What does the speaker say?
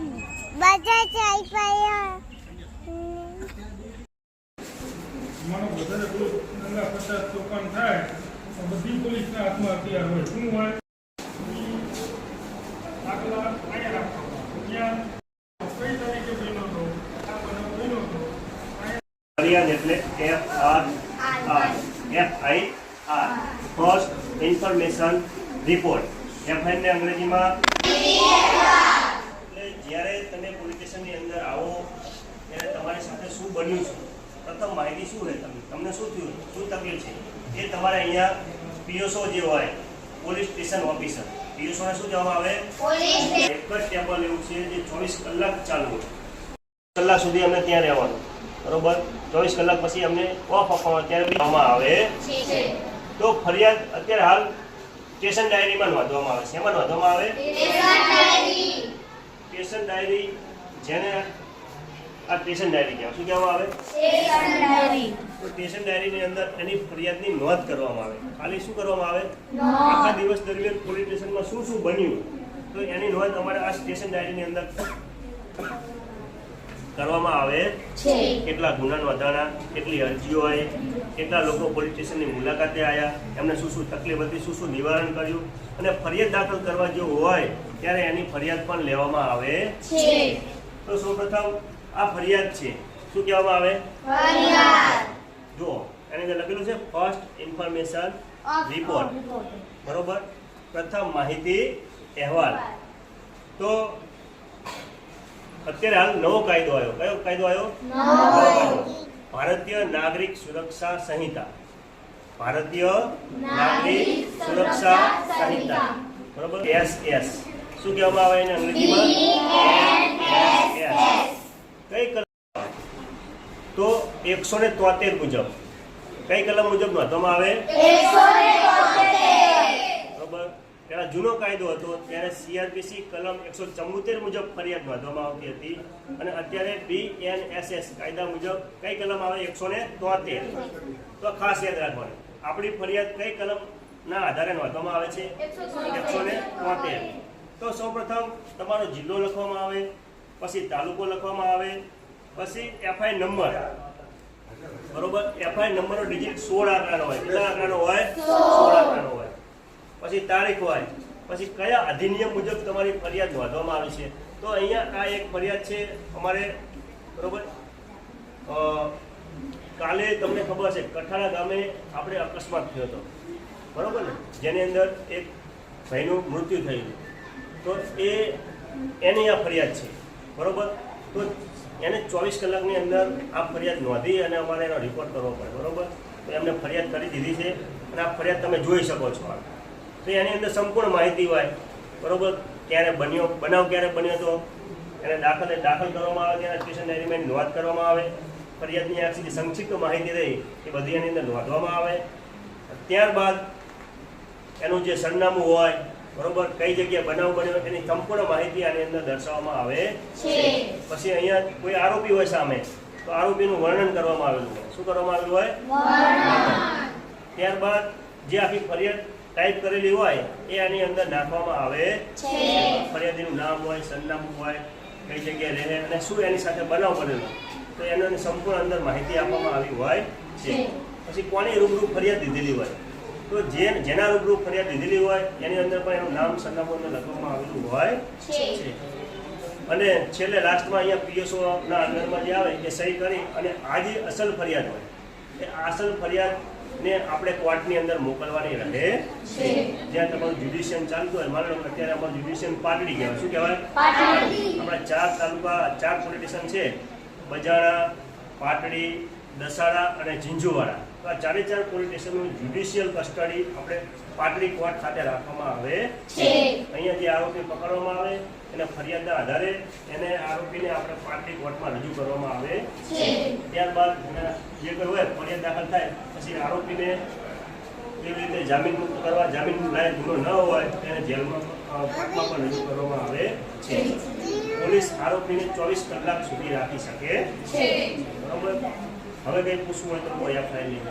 બધા ચાઈ પાયા. મારો વધારે કોઈ નંગા પચાસ દુકાન થાય તો બધી પોલીસના હાથમાં હથિયાર હોય. શું હોય? દાખલા અહીંયા રાખવામાં કઈ તારીખે બન્યો હતો? આ બનાવ બન્યો હતો? ફરિયાદ એટલે F R R F I R first information report FIR ને અંગ્રેજીમાં જ્યારે તમે પોલીસ સ્ટેશનની અંદર આવો ત્યારે તમારી સાથે શું બન્યું છે? પ્રથમ માહિતી શું રહે તમને? તમને શું થયું? શું તકલીફ છે? એ તમારે અહીંયા પીઓસો જે હોય પોલીસ સ્ટેશન ઓફિસર પીઓસોને શું કહેવામાં આવે? એક જ ટેબલ એવું છે જે ચોવીસ કલાક ચાલુ હોય. કલાક સુધી અમને ત્યાં રહેવાનું. બરોબર? ચોવીસ કલાક પછી અમને ઓફ આપવામાં ત્યારે બી આવે. તો ફરિયાદ અત્યારે હાલ સ્ટેશન ડાયરીમાં નોંધવામાં આવે છે. એમાં નોંધવામાં આવે? સ્ટેશન ડાયરી જેને આ સ્ટેશન ડાયરી કહેવાય. શું કહેવામાં આવે? તો સ્ટેશન ડાયરીની અંદર એની ફરિયાદની નોંધ કરવામાં આવે. ખાલી શું કરવામાં આવે? આખા દિવસ દરમિયાન પોલીસ સ્ટેશનમાં શું શું બન્યું? તો એની નોંધ અમારે આ સ્ટેશન ડાયરીની અંદર કરવામાં આવે કેટલા ગુના નોંધાણા કેટલી અરજીઓ આવી કેટલા લોકો પોલીસ સ્ટેશનની મુલાકાતે આવ્યા એમને શું શું તકલીફ હતી શું શું નિવારણ કર્યું અને ફરિયાદ દાખલ કરવા જો હોય ત્યારે એની ફરિયાદ પણ લેવામાં આવે તો સૌપ્રથમ આ ફરિયાદ છે. શું કહેવામાં આવે? જુઓ એની અંદર લખેલું છે ફર્સ્ટ ઇન્ફોર્મેશન રિપોર્ટ બરોબર? પ્રથમ માહિતી અહેવાલ. તો અત્યારે હાલ નવો કાયદો આવ્યો. કયો કાયદો આવ્યો? ભારતીય નાગરિક સુરક્ષા સંહિતા. ભારતીય નાગરિક સુરક્ષા સંહિતા. બરોબર? S S. શું કહેવામાં આવે એને અંગ્રેજીમાં? કઈ કલમ? તો એકસો ને તોતેર મુજબ. કઈ કલમ મુજબ નોંધવામાં આવે? પેલા જૂનો કાયદો હતો, ત્યારે સીઆરપીસી કલમ એકસો ચુમ્મોતેર મુજબ ફરિયાદ નોંધવામાં આવતી હતી અને અત્યારે બી એન એસ એસ કાયદા મુજબ કઈ કલમ આવે? એકસો ને તોતેર. તો ખાસ યાદ રાખવાનું, આપણી ફરિયાદ કઈ કલમ ના આધારે નોંધવામાં આવે છે? એકસો ને તોતેર. તો સૌપ્રથમ તમારો જિલ્લો લખવામાં આવે, પછી તાલુકો લખવામાં આવે, પછી એફઆઈ નંબર. બરોબર? એફઆઈ નંબરનો ડિજિટ સોળ આંકડાનો હોય. કેટલા આંકડાનો હોય? સોળ આંકડાનો હોય. પછી તારીખ હોય, પછી કયા અધિનિયમ મુજબ તમારી ફરિયાદ નોંધવામાં આવી છે? તો અહીંયા આ એક ફરિયાદ છે અમારે, બરોબર? કાલે તમને ખબર છે કઠાણા ગામે આપણે અકસ્માત થયો હતો. બરોબર ને? જેની અંદર એક ભાઈનું મૃત્યુ થયું તો એ, એની આ ફરિયાદ છે. બરોબર? તો એને ચોવીસ કલાકની અંદર આ ફરિયાદ નોંધી અને અમારે એનો રિપોર્ટ કરવો પડે. બરોબર? તો એમને ફરિયાદ કરી દીધી છે અને આ ફરિયાદ તમે જોઈ શકો છો. આ. તો એની અંદર સંપૂર્ણ માહિતી હોય. બરોબર? ક્યારે બન્યો બનાવ ક્યારે બન્યો હતો? એને દાખલ દાખલ કરવામાં આવે ત્યારે સ્ટેશન ડાયરીમાં નોંધ કરવામાં આવે. ફરિયાદની આખી જે સંક્ષિપ્ત માહિતી રહી એ બધી એની અંદર નોંધવામાં આવે. ત્યારબાદ એનું જે સરનામું હોય બરોબર કઈ જગ્યાએ બનાવ બન્યો એની સંપૂર્ણ માહિતી આની અંદર દર્શાવવામાં આવે પછી અહીંયા કોઈ આરોપી હોય સામે તો આરોપીનું વર્ણન કરવામાં આવેલું હોય. શું કરવામાં આવેલું હોય? ત્યારબાદ જે આખી ફરિયાદ ટાઈપ કરેલી હોય એ આની અંદર નાખવામાં આવે ફરિયાદીનું નામ હોય સરનામું હોય કઈ જગ્યાએ રહે અને શું એની સાથે બનાવ બનેલો તો એની સંપૂર્ણ અંદર માહિતી આપવામાં આવી હોય છે. પછી કોની રૂબરૂ ફરિયાદ દીધેલી હોય? તો જે જેના રૂબરૂ ફરિયાદ દીધેલી હોય એની અંદર પણ એનું નામ સરનામું અંદર લખવામાં આવેલું હોય છે. અને છેલ્લે લાસ્ટમાં અહીંયા પીએસઓ ના અંદરમાં જે આવે એ સહી કરી અને આ જે અસલ ફરિયાદ હોય એ અસલ ફરિયાદને આપણે કોર્ટની અંદર મોકલવાની રહે. છે. જ્યાં તમારું જ્યુડિશિયન ચાલતું હોય મારે અત્યારે અમારું જ્યુડિશિયન પાટડી કહેવાય. શું કહેવાય? આપણા ચાર તાલુકા ચાર પોલીસ છે. બજાણા પાટડી દસાડા અને ઝીંઝુવાડા. તો આ ચારે ચાર પોલીસ સ્ટેશનનું જ્યુડિશિયલ કસ્ટડી આપણે પાટડી કોર્ટ ખાતે રાખવામાં આવે છે. જે આરોપી પકડવામાં આવે એને ફરિયાદના આધારે એને આરોપીને આપણે પાર્ટી કોર્ટમાં રજૂ કરવામાં આવે ત્યારબાદ જે કોઈ હોય ફરિયાદ દાખલ થાય પછી આરોપીને કેવી રીતે જામીન મુક્ત કરવા જામીન લાયક ગુનો ન હોય તેને જેલમાં કોર્ટમાં પણ રજૂ કરવામાં આવે છે. પોલીસ આરોપીને ચોવીસ કલાક સુધી રાખી શકે. બરોબર? હવે કંઈ પૂછવું હોય તો કોઈ એફઆઈઆર નહીં